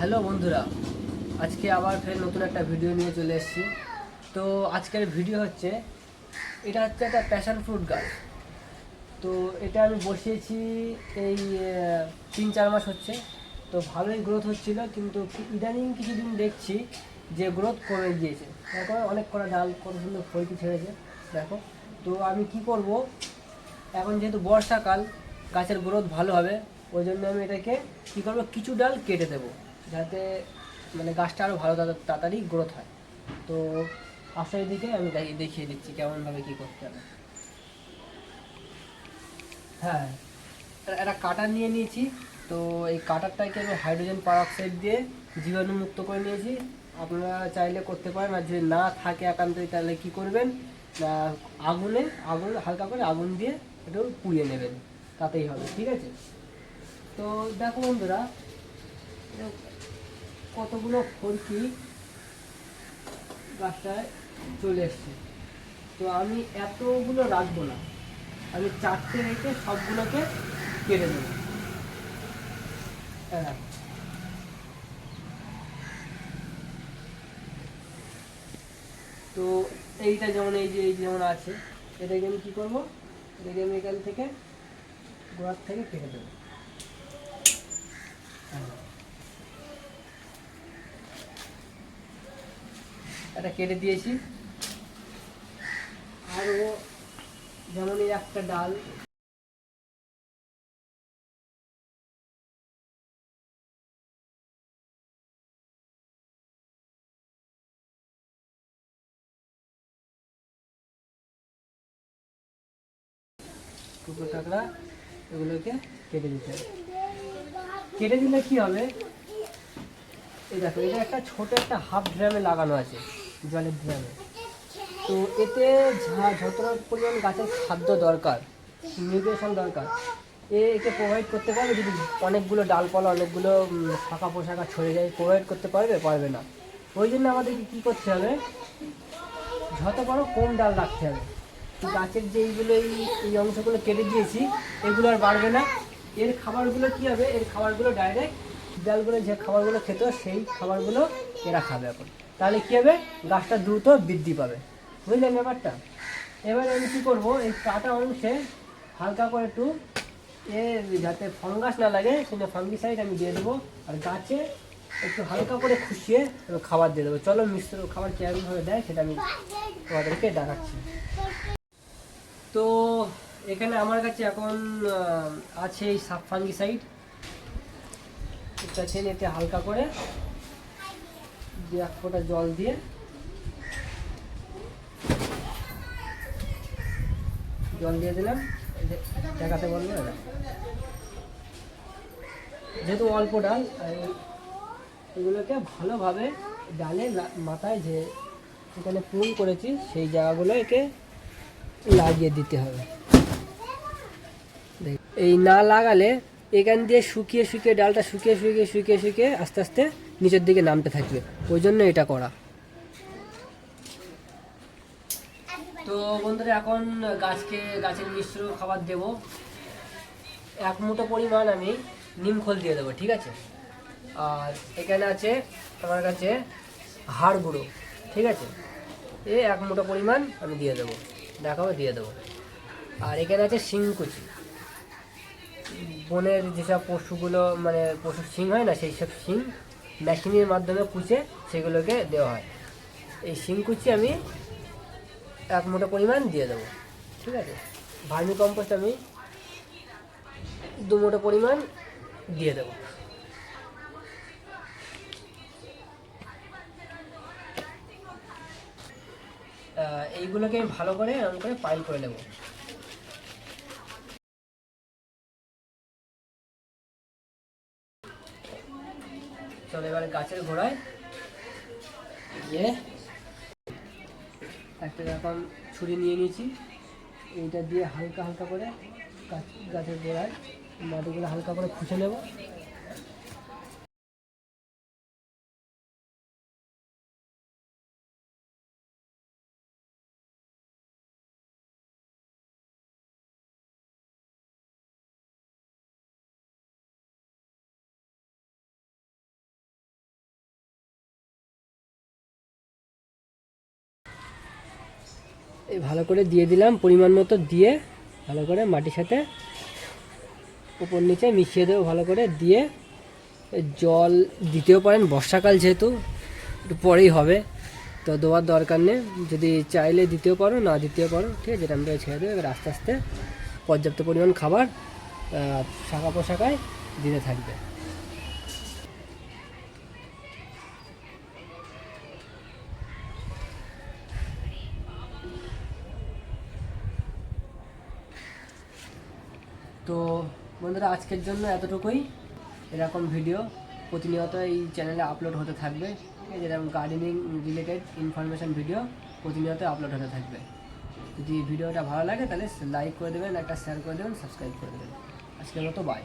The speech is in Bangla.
হ্যালো বন্ধুরা, আজকে আবার ফের নতুন একটা ভিডিও নিয়ে চলে এসেছি। তো আজকের ভিডিও হচ্ছে, এটা হচ্ছে একটা প্যাশন ফ্রুট গাছ। তো এটা আমি বসিয়েছি এই তিন চার মাস হচ্ছে। তো ভালোই গ্রোথ হচ্ছিল, কিন্তু ইদানিং কিছুদিন দেখছি যে গ্রোথ কমে গিয়েছে। দেখো অনেক কটা ডাল, কত সুন্দর ফলটি ছেড়েছে দেখো, তো আমি কি করব? এখন যেহেতু বর্ষাকাল, গাছের গ্রোথ ভালো হবে, ওই জন্য আমি এটাকে কী করব? কিছু ডাল কেটে দেবো। যাতে মানে গাছটা আরও ভালো তাড়া- তাড়াতাড়ি গ্রোথ হয়। তো আসার দিকে আমি দেখিয়ে- দিচ্ছি কেমনভাবে কী করতে হবে। হ্যাঁ একটা- কাটার নিয়ে নিয়েছি। তো এই কাটারটাকে আমি হাইড্রোজেন পারঅক্সাইড দিয়ে জীবাণুমুক্ত করে নিয়েছি। আপনারা চাইলে করতে পারেন আর যদি না থাকে একান্তই তাহলে কি করবেন? আগুনে আগুন হালকা করে আগুন দিয়ে একটু পুড়িয়ে নেবেন। তাতেই হবে, ঠিক আছে? তো দেখো বন্ধুরা কতগুলো ফরকি গাছটায় চলে এসছে। তো আমি এতগুলো রাখব না। আমি চারটে রেখে সবগুলোকে কেটে দেবো। হ্যাঁ। তো এইটা যেমন, এই যে, এই যেমন আছে, এটাকে আমি কী করব? এটাকে আমি এখান থেকে গোড়ার থেকে কেটে দেবো। হ্যাঁ। এটা কেটে দিয়েছি। আরও যেমন এই একটা ডাল। টুকরো এগুলোকে কেটে দিতে কেটে দিলে কি হবে? এই দেখো, এটা একটা ছোট একটা হাফ ড্রামে লাগানো আছে। জলের ড্রামে তো এতে যতটা পরিমাণ গাছের খাদ্য দরকার, নিউট্রিশন দরকার, এ একে প্রোভাইড করতে পারবে যদি অনেকগুলো ডালপালা, অনেকগুলো শাখা পোশাখা ছড়ে যায় প্রোভাইড করতে পারবে? পারবে না। ওই জন্য আমাদেরকে কী করতে হবে? যত পারো কম ডাল রাখতে হবে। গাছের যে এইগুলো, এই এই অংশগুলো কেটে দিয়েছি, এগুলো আর বাড়বে না। এর খাবারগুলো কী হবে? এর খাবারগুলো ডাইরেক্ট ডালগুলো যে খাবারগুলো খেত সেই খাবারগুলো এরা খাবে এখন। তাহলে কী হবে? গাছটা দ্রুত বৃদ্ধি পাবে। বুঝলেন ব্যাপারটা? এবারে আমি কী করব? এই কাটা অংশে হালকা করে একটু এ যাতে ফাঙ্গাস না লাগে, সেজন্য ফাঙ্গিসাইড আমি দিয়ে দেবো। আর গাছে একটু হালকা করে খুশিয়ে খাবার দিয়ে দেবো। চলো মিশ্র খাবার কেমনভাবে দেয় সেটা আমি তোমাদেরকে দেখাচ্ছি। তো এখানে আমার কাছে এখন আছে এই সাপ ফাঙ্গিসাইড এটা এতে হালকা করে দু এক ফোঁটা জল দিয়ে জল দিয়ে দিলাম। দেখাতে বলল যেহেতু অল্প ডাল এগুলোকে ভালোভাবে ডালে মাথায় যে এখানে পুল করেছি, সেই জায়গাগুলো একে লাগিয়ে দিতে হবে। এই না লাগালে এখান দিয়ে শুকিয়ে শুকিয়ে ডালটা শুকিয়ে শুকিয়ে শুকিয়ে শুকিয়ে আস্তে আস্তে নিচের দিকে নামতে থাকবে। ওই জন্য এটা করা। তো বন্ধুরা, এখন গাছকে, গাছের মিশ্র খাবার দেব। এক মুঠো পরিমাণ আমি নিম খোল দিয়ে দেবো, ঠিক আছে? আর এখানে আছে আমার কাছে হাড় গুঁড়ো, ঠিক আছে? এ এক মুঠো পরিমাণ আমি দিয়ে দেবো দেখাবো দিয়ে দেবো। আর এখানে আছে শিংকুচি বনের যেসব পশুগুলো মানে পশুর শিং হয় না, সেই সব শিং মেশিনের মাধ্যমে কুচে সেগুলোকে দেওয়া হয়। এই শিংকুচি আমি এক মুঠো পরিমাণ দিয়ে দেবো, ঠিক আছে? ভার্মি কম্পোস্ট আমি দু মুঠো পরিমাণ দিয়ে দেবো। এইগুলোকে আমি ভালো করে এরকম করে পাইল করে নেব। চলো এবার গাছের ঘোড়ায় গিয়ে একটা এখন ছুরি নিয়ে নিয়েছি, এইটা দিয়ে হালকা হালকা করে গাছ গাছের গোড়ায় মাটিগুলো হালকা করে খুঁজে নেব। ভালো করে দিয়ে দিলাম, পরিমাণ মতো দিয়ে ভালো করে মাটির সাথে উপর নিচে মিশিয়ে দেবো ভালো করে। দিয়ে জল দিতেও পারেন, বর্ষাকাল যেহেতু, একটু পরেই হবে, তো দেওয়ার দরকার নেই। যদি চাইলে দিতেও পারো, না দিতেও পারো, ঠিক আছে, যেটা আমরা ছেড়ে দেবো, এবার আস্তে আস্তে পর্যাপ্ত পরিমাণ খাবার শাখা পোশাকায় দিতে থাকবে। তো বন্ধুরা, আজকের জন্য এতটুকুই। এরকম ভিডিও প্রতিনিয়ত এই চ্যানেলে আপলোড হতে থাকবে। যেরকম গার্ডেনিং রিলেটেড ইনফরমেশান ভিডিও প্রতিনিয়ত আপলোড হতে থাকবে। যদি ভিডিওটা ভালো লাগে, তাহলে লাইক করে দেবেন, একটা শেয়ার করে দেবেন সাবস্ক্রাইব করে দেবেন। আজকের মতো বাই